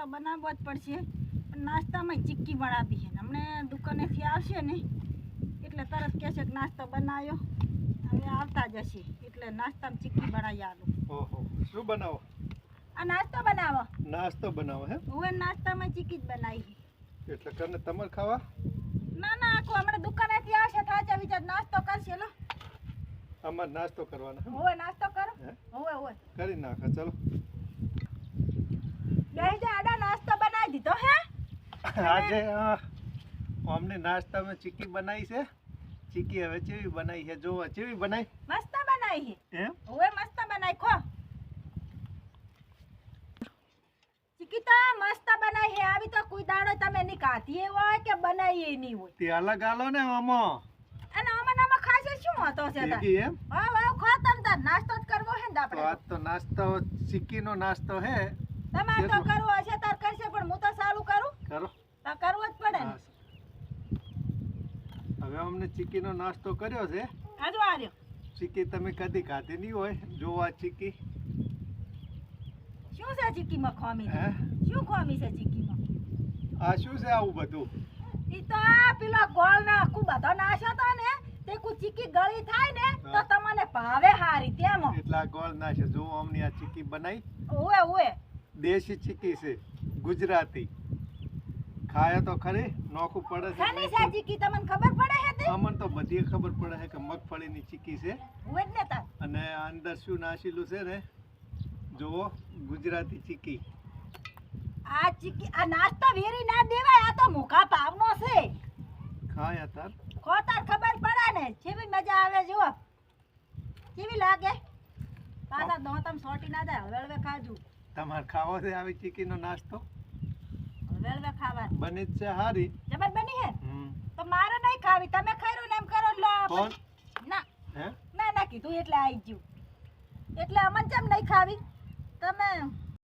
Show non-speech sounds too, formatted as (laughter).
તો બનાવવો જ પડશે. પણ નાસ્તામાં ચીક્કી વળાવી છે. ને હમણે દુકાનેથી આવશે ને એટલે તરત કહેશે કે નાસ્તો બનાવ્યો. હવે આવતા જશે. એટલે નાસ્તામાં ચીક્કી વળાવી આલું. ઓહો. શું બનાવો? આ નાસ્તો બનાવો. નાસ્તો બનાવો હે? હવે નાસ્તામાં ચીક્કી જ બનાવી એટલે કરને તમારે ખાવા? ના ના આખું હમણાં દુકાનેથી આવશે તો વિચાર નાસ્તો કરશે લો. અમારે નાસ્તો કરવાનો હોવે નાસ્તો કરો? હોવે હવે હવે કરી નાખો ચલો બેહી જા આડા નાસ્તો બનાવી દીધો હે (laughs) આજે અમને નાસ્તામાં ચીકી બનાવી છે. ચીકી હવે ચેવી બનાવી છે? જોવો ચેવી બનાવી મસ્ત બનાવી છે. એમ? હવે મસ્ત બનાવી ખો. ચિકિતા મસ્ત બનાવી છે. આવી તો કોઈ દાડો તમે ની કાઢીએ હોય કે બનાવીએ ની હોય. તે અલગ આલો ને અમો અને આમાં નામ ખાશે શું હતો છે? ચીકી એમ? હા હા ખો તમ તાર. નાસ્તો જ કરવો હે ને તો આપણે. આજ તો નાસ્તો ચીકીનો નાસ્તો હે તમારે તો કરવો હશે તાર કરશે પણ હું તો સારું કરું કરો તો કરવો જ પડે ને હા. હવે અમને ચીકીનો નાસ્તો કર્યો છે. ચીકી તમે કદી ખાધી નહીં હોય. જોવા ચીકી. શું છે ચીકીમાં ખોમી? શું ખોમી છે ચીકીમાં? આ શું છે આવું બધું? ઈ તો આ પેલો ગોળ ના આખું બધો નાશ્યો તો ને તે કુ ચીકી ગળી થાય ને તો તમને ભાવે હારી તેમ એટલા ગોળ ના જો અમને આ ચીકી બનાવી ઓએ ઓએ દેશી ચીકી છે. ગુજરાતી. ખાય તો ખરી નોખું પડે ખાની છે છે ચીકી? તમને ખબર પડે બધી ખબર પડે છે કે મગફળીની ચીકી છે. ને અને અંદર શું નાશીલું છે ને? જુઓ ગુજરાતી ચીકી. આ ચીકી આ નાસ્તો વેરી ના દેવાય આ તો મુખા પાવનો છે. ખાય તાર. ખોતાર ખબર પડે ને જેવી મજા આવે જુઓ. કેવી લાગે? પાછા દોતમ સોટી ના દે હળવે ખાજુ. તમારે ખાવો છે આવી ચીકીનો નાસ્તો? હળવે ખાવા બની છે હારી. જબર બની હે. તો મારે નહીં ખાવી તમે ખાઈ ને એમ કોણ ના. હે? ના ના કીધું એટલે આવી ગયું. એટલે અમન કેમ નહીં ખાવી? તમે